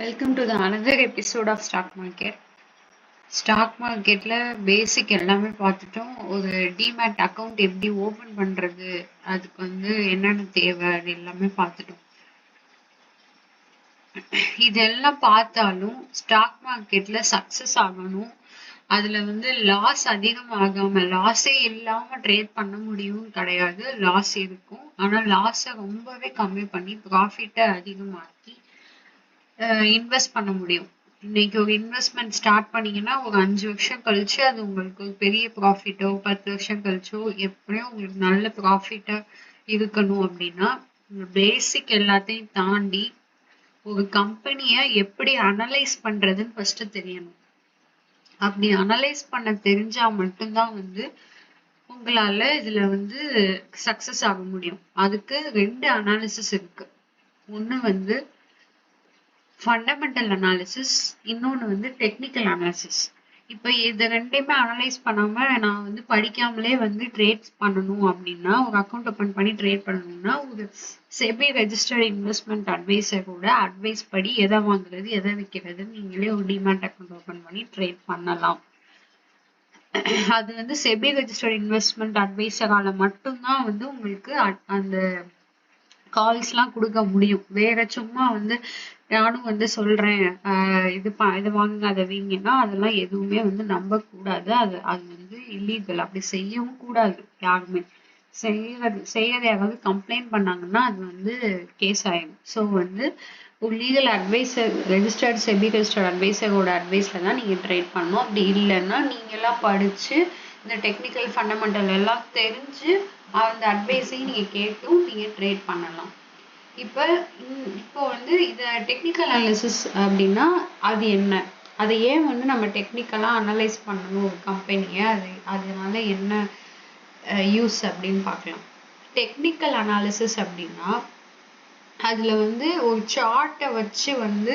Welcome to the another episode of stock market stock மார்க்கெட்ல basic எல்லாமே பார்த்துட்டோம். ஒரு டிமேட் அக்கௌண்ட் எப்படி ஓப்பன் பண்றது அதுக்கு வந்து என்னென்ன தேவை அது எல்லாமே பார்த்துட்டோம். இதெல்லாம் பார்த்தாலும் ஸ்டாக் மார்க்கெட்ல சக்ஸஸ் ஆகணும். அதுல வந்து லாஸ் அதிகமாகாம லாஸே இல்லாம ட்ரேட் பண்ண முடியும் கிடையாது. லாஸ் இருக்கும். ஆனா லாஸை ரொம்பவே கம்மி பண்ணி ப்ராஃபிட்டை அதிகமாக்கி இன்வெஸ்ட் பண்ண முடியும். இன்னைக்கு ஒரு இன்வெஸ்ட்மெண்ட் ஸ்டார்ட் பண்ணீங்கன்னா ஒரு அஞ்சு வருஷம் கழிச்சு அது உங்களுக்கு ஒரு பெரிய ப்ராஃபிட்டோ பத்து வருஷம் கழிச்சோ எப்படியும் உங்களுக்கு நல்ல ப்ராஃபிட்டா இருக்கணும் அப்படின்னா பேசிக் எல்லாத்தையும் தாண்டி ஒரு கம்பெனியை எப்படி அனலைஸ் பண்றதுன்னு ஃபர்ஸ்ட் தெரியணும். அப்படி அனலைஸ் பண்ண தெரிஞ்சா மட்டும்தான் வந்து உங்களால இதுல வந்து சக்சஸ் ஆக முடியும். அதுக்கு ரெண்டு அனாலிசிஸ் இருக்கு. ஒன்று வந்து ஃபண்டமெண்டல் அனாலிசிஸ் இன்னொன்று வந்து டெக்னிக்கல் அனாலிசிஸ் இப்போ இது ரெண்டையுமே அனலைஸ் பண்ணாமல் நான் வந்து படிக்காமலே வந்து ட்ரேட் பண்ணணும் அப்படின்னா ஒரு அக்கௌண்ட் ஓப்பன் பண்ணி ட்ரேட் பண்ணணும்னா ஒரு செபி ரெஜிஸ்டர்ட் இன்வெஸ்ட்மெண்ட் அட்வைஸரோட அட்வைஸ் படி எதை வாங்குறது எதை விற்கிறது நீங்களே ஒரு டிமேட் அக்கௌண்ட் ஓப்பன் பண்ணி ட்ரேட் பண்ணலாம். அது வந்து செபி ரெஜிஸ்டர்ட் இன்வெஸ்ட்மெண்ட் அட்வைசரால் மட்டும்தான் வந்து உங்களுக்கு அந்த கால்ஸ்லாம் கொடுக்க முடியும். வேற சும்மா வந்து நானும் வந்து சொல்றேன் ஆஹ் இது பா இதை வாங்குங்க அதை வீங்கன்னா அதெல்லாம் எதுவுமே வந்து நம்ப கூடாது அது அது வந்து இல்லீகல் அப்படி செய்யவும் கூடாது யாருமே. செய்யறது செய்யறது யாராவது கம்ப்ளைண்ட் பண்ணாங்கன்னா அது வந்து கேஸ் ஆயிடும் ஸோ வந்து ஒரு legal advisor registered SEBI registered அட்வைசரோட அட்வைஸ்ல தான் நீங்க ட்ரேட் பண்ணணும். அப்படி இல்லைன்னா நீங்க எல்லாம் படிச்சு இந்த டெக்னிக்கல் ஃபண்டமெண்டல் எல்லாம் தெரிஞ்சு அந்த அட்வைஸையும் நீங்க கேட்டும் நீங்க ட்ரேட் பண்ணலாம். இப்போ இப்போ வந்து இதை டெக்னிக்கல் அனாலிசிஸ் அப்படின்னா அது என்ன? அதை ஏன் வந்து நம்ம டெக்னிக்கலாக அனலைஸ் பண்ணணும் ஒரு கம்பெனியை அது அதனால என்ன யூஸ் அப்படின்னு பார்க்கலாம். டெக்னிக்கல் அனாலிசிஸ் அப்படின்னா அதில் வந்து ஒரு சார்ட்டை வச்சு வந்து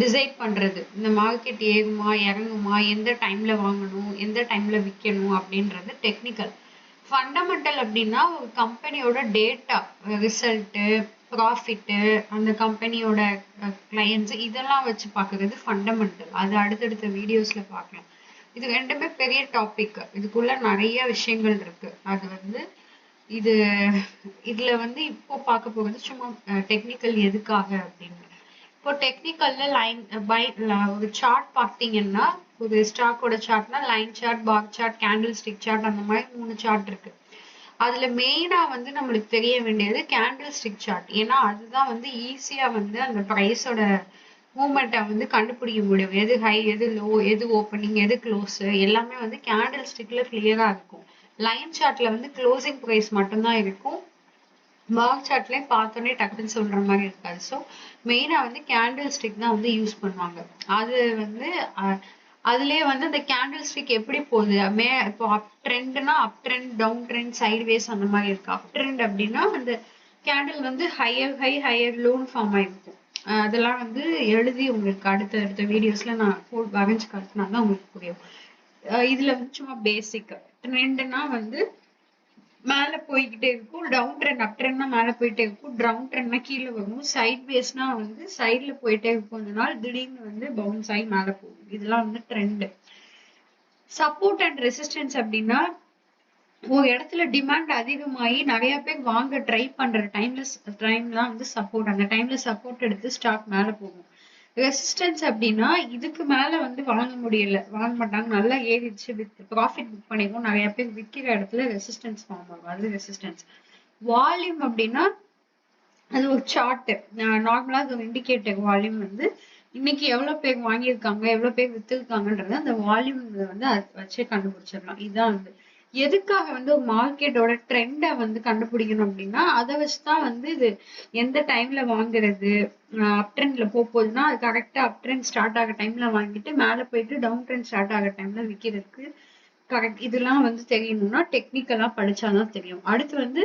டிசைட் பண்ணுறது இந்த மார்க்கெட் ஏறுமா இறங்குமா எந்த டைமில் வாங்கணும் எந்த டைமில் விற்கணும் அப்படின்றது டெக்னிக்கல் ஃபண்டமெண்டல் அப்படின்னா ஒரு கம்பெனியோட டேட்டா ரிசல்ட்டு ப்ராஃபிட்டு அந்த கம்பெனியோட கிளையன்ஸ் இதெல்லாம் வச்சு பார்க்கறது ஃபண்டமெண்டல் அது அடுத்தடுத்த வீடியோஸில் பார்க்கலாம். இது ரெண்டுமே பெரிய டாபிக் இதுக்குள்ள நிறைய விஷயங்கள் இருக்கு. அது வந்து இது இதுல வந்து இப்போ பார்க்க போகிறது சும்மா டெக்னிக்கல் எதுக்காக அப்படின்னு. இப்போ டெக்னிக்கல்ல லைன் பை ஒரு சார்ட் பார்த்தீங்கன்னா ஒரு ஸ்டாக்கோட சார்ட்னா line chart bar chart candlestick chart அந்த மாதிரி மூணு சார்ட் இருக்கு. அதுல மெயினா வந்து நம்மளுக்கு தெரிய வேண்டியது கேண்டில் ஸ்டிக் சார்ட் ஏன்னா அதுதான் வந்து ஈஸியா வந்து அந்த ப்ரைஸோட மூமெண்ட்டை வந்து கண்டுபிடிக்க முடியும். எது ஹை எது லோ எது ஓப்பனிங் எது க்ளோஸ் எல்லாமே வந்து கேண்டில் ஸ்டிக்ல கிளியரா இருக்கும். லைன் சார்ட்ல வந்து க்ளோசிங் ப்ரைஸ் மட்டும்தான் இருக்கும். பாக் சார்ட்லயும் பார்த்தோன்னே டக்குன்னு சொல்ற மாதிரி இருக்காது. ஸோ மெயினா வந்து கேண்டில் ஸ்டிக் தான் வந்து யூஸ் பண்ணுவாங்க. அது வந்து அதுலயே வந்து அந்த கேண்டில் ஸ்டிக் எப்படி போகுது? மே இப்போ up ட்ரெண்ட்னா up trend down trend sideways அந்த மாதிரி இருக்கு. அப் ட்ரெண்ட் அப்படின்னா அந்த கேண்டில் வந்து higher high higher low form ஆயிருக்கும் அதெல்லாம் வந்து எழுதி உங்களுக்கு அடுத்த அடுத்த வீடியோஸ்ல நான் போட் வரைஞ்சு காட்டினா தான் உங்களுக்கு புரியும். இதுல வந்து சும்மா பேசிக் ட்ரெண்ட்னா வந்து மேல போய்கிட்டே இருக்கும் டவுன் ட்ரெண்ட் அப் ட்ரெண்ட்னா மேல போயிட்டே இருக்கும் டவுன் ட்ரெண்ட்னா கீழே வரும். சைட் வேஸ்னா வந்து சைட்ல போயிட்டே இருக்கும். அதனால நாள் திடீர்னு வந்து பவுன்ஸ் ஆகி மேல போகும். இதெல்லாம் வந்து ட்ரெண்ட் சப்போர்ட் அண்ட் ரெசிஸ்டன்ஸ் அப்படின்னா ஒரு இடத்துல டிமாண்ட் அதிகமாகி நிறைய பேர் வாங்க ட்ரை பண்ற டைம்ல டைம்லாம் வந்து சப்போர்ட் அந்த டைம்ல சப்போர்ட் எடுத்து ஸ்டாக் மேல போகும். ரெசிஸ்டன்ஸ் அப்படின்னா இதுக்கு மேல வந்து வாங்க முடியல. வாங்க மாட்டாங்க. நல்லா ஏறிடுச்சு. வித் ப்ராஃபிட் புக் பண்ணிக்கும் நிறைய பேர் விற்கிற இடத்துல ரெசிஸ்டன்ஸ் ஃபார்ம் ஆகும். அது ரெசிஸ்டன்ஸ் வால்யூம் அப்படின்னா அது ஒரு சார்ட் நார்மலா அது ஒரு இண்டிகேட்டர் வால்யூம் வந்து இன்னைக்கு எவ்வளவு பேர் வாங்கியிருக்காங்க எவ்வளவு பேர் வித்துருக்காங்கன்றத அந்த வால்யூம் வந்து வச்சு கண்டுபிடிச்சிடலாம். இதுதான் வந்து. எதுக்காக வந்து ஒரு மார்க்கெட்டோட ட்ரெண்டை வந்து கண்டுபிடிக்கணும் அப்படின்னா அதை வச்சுதான் வந்து இது எந்த டைம்ல வாங்குறது அப் ட்ரெண்ட்ல போகுதுன்னா அது கரெக்டா அப் ட்ரெண்ட் ஸ்டார்ட் ஆக டைம்ல வாங்கிட்டு மேல போயிட்டு டவுன் ட்ரெண்ட் ஸ்டார்ட் ஆக டைம்ல விற்கிறதுக்கு கரெக்ட் இதெல்லாம் வந்து தெரியணும்னா டெக்னிக்கலா படிச்சாதான் தெரியும். அடுத்து வந்து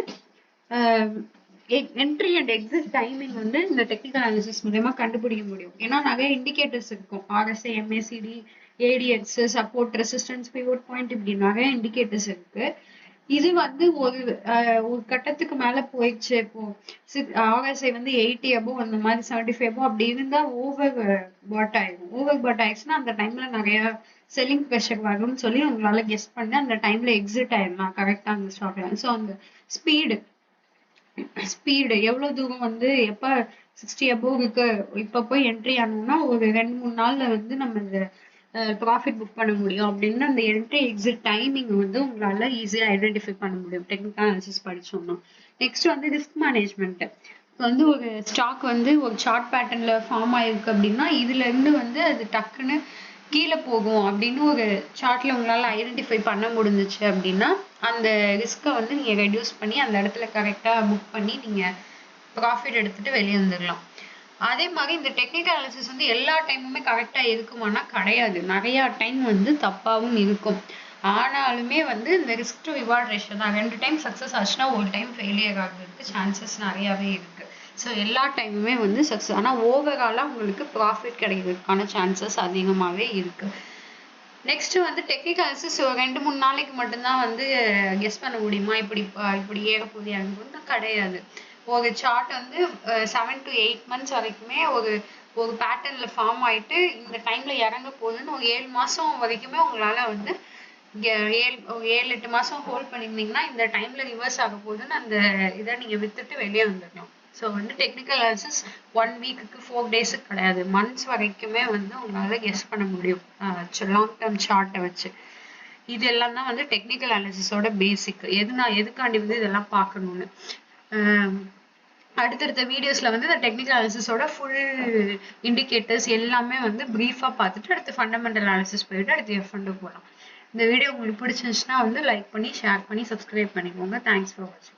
என்ட்ரி அண்ட் எக்ஸிட் டைமிங் வந்து இந்த டெக்னிக்கல் அனாலிசிஸ் மூலயமா கண்டுபிடிக்க முடியும். ஏன்னா நிறைய இண்டிகேட்டர்ஸ் இருக்கும். RSI MACD ADX support resistance pivot point இப்படி நிறைய இண்டிகேட்டர்ஸ் இருக்கு. இது வந்து ஒரு ஒரு கட்டத்துக்கு மேல போயிடுச்சு இப்போ. ஆர்எஸ்ஐ வந்து எயிட்டி அபோவ் அந்த மாதிரி செவன்டி ஃபைவ் அபோவ் அப்படி இருந்தா ஓவர் பாட் ஆயிடும். ஓவர் பாட் ஆயிடுச்சுன்னா அந்த டைம்ல நிறைய செல்லிங் ப்ரெஷர் வரும்னு சொல்லி உங்களால கெஸ்ட் பண்ணி அந்த டைம்ல எக்ஸிட் ஆயிடலாம். கரெக்டா அந்த ஸ்டாக்ல ஸோ அந்த ஸ்பீடு ஸ்பீடு எவ்வளவு தூரம் வந்து எப்ப சிக்ஸ்டி அபோவ் இருக்கு இப்ப போய் என்ட்ரி ஆனோம்னா ஒரு ரெண்டு மூணு நாள்ல வந்து நம்ம இந்த ப்ராஃபிட் புக் பண்ண முடியும். அப்படின்னு அந்த என்ட்ரி எக்ஸிட் டைமிங் வந்து உங்களால ஈஸியா ஐடென்டிஃபை பண்ண முடியும். டெக்னிக்கல் அனாலிசிஸ் படிச்சோம்னா. நெக்ஸ்ட் வந்து ரிஸ்க் மேனேஜ்மெண்ட் இப்போ வந்து ஒரு ஸ்டாக் வந்து ஒரு சார்ட் பேட்டர்னில் ஃபார்ம் ஆயிருக்கு அப்படின்னா இதுல இருந்து வந்து அது டக்குன்னு கீழே போகும் அப்படின்னு ஒரு சார்ட்ல உங்களால ஐடென்டிஃபை பண்ண முடிஞ்சிச்சு அப்படின்னா அந்த ரிஸ்க்கை வந்து நீங்க ரெடியூஸ் பண்ணி அந்த இடத்துல கரெக்டா புக் பண்ணி நீங்க ப்ராஃபிட் எடுத்துட்டு வெளியே வந்துடலாம் அதே மாதிரி இந்த டெக்னிக்கல் அனாலிசிஸ் வந்து எல்லா டைமுமே கரெக்டாக இருக்குமானா கிடையாது. நிறைய டைம் வந்து தப்பாகவும் இருக்கும். ஆனாலுமே வந்து இந்த ரிஸ்க் டு ரிவார்ட் ரேஷியோ தான். ரெண்டு டைம் சக்ஸஸ் ஆச்சுன்னா ஒரு டைம் ஃபெயிலியர் ஆகுறதுக்கு சான்சஸ் நிறையாவே இருக்குது ஸோ எல்லா டைமுமே வந்து சக்ஸஸ் ஆனால் ஓவராலாக உங்களுக்கு ப்ராஃபிட் கிடைக்கிறதுக்கான சான்சஸ் அதிகமாகவே இருக்கு. நெக்ஸ்ட் வந்து டெக்னிக்கல் ஸோ ஒரு ரெண்டு மூணு நாளைக்கு மட்டும்தான் வந்து கெஸ் பண்ண முடியுமா? இப்படி இப்படி ஏற போகுது கிடையாது. ஒரு சார்ட் வந்து செவன் டு எயிட் மந்த்ஸ் வரைக்குமே ஒரு ஒரு பேட்டர்ன்ல ஃபார்ம் ஆயிட்டு இந்த டைம்ல இறங்க போகுதுன்னு ஒரு ஏழு மாசம் வரைக்குமே உங்களால வந்து ஏழு ஏழு எட்டு மாசம் ஹோல்ட் பண்ணியிருந்தீங்கன்னா இந்த டைம்ல ரிவர்ஸ் ஆக போகுதுன்னு அந்த இதை நீங்க வித்துட்டு வெளியே வந்துடணும். ஸோ வந்து டெக்னிக்கல் அனாலிசிஸ் ஒன் வீக்குக்கு ஃபோர் டேஸுக்கு கிடையாது. மந்த்ஸ் வரைக்குமே வந்து உங்களால கெஸ் பண்ண முடியும். லாங் டேர்ம் சார்ட்டை வச்சு. இது எல்லாம் தான் வந்து டெக்னிக்கல் அனாலிசிஸோட பேசிக் எது நான் எதுக்காண்டி வந்து இதெல்லாம் பார்க்கணும்னு? ஆஹ் அடுத்தடுத்த வீடியோஸ்ல வந்து இந்த டெக்னிக்கல் அனாலிசிஸோட ஃபுல் இண்டிகேட்டர்ஸ் எல்லாமே வந்து ப்ரீஃபா பார்த்துட்டு அடுத்து ஃபண்டமெண்டல் அனாலிசிஸ் போயிட்டு அடுத்து எஃப் போகலாம் இந்த வீடியோ உங்களுக்கு பிடிச்சிருந்துச்சுன்னா வந்து லைக் பண்ணி ஷேர் பண்ணி சப்ஸ்கிரைப் பண்ணிக்கோங்க. தேங்க்ஸ் ஃபார் வாட்சிங்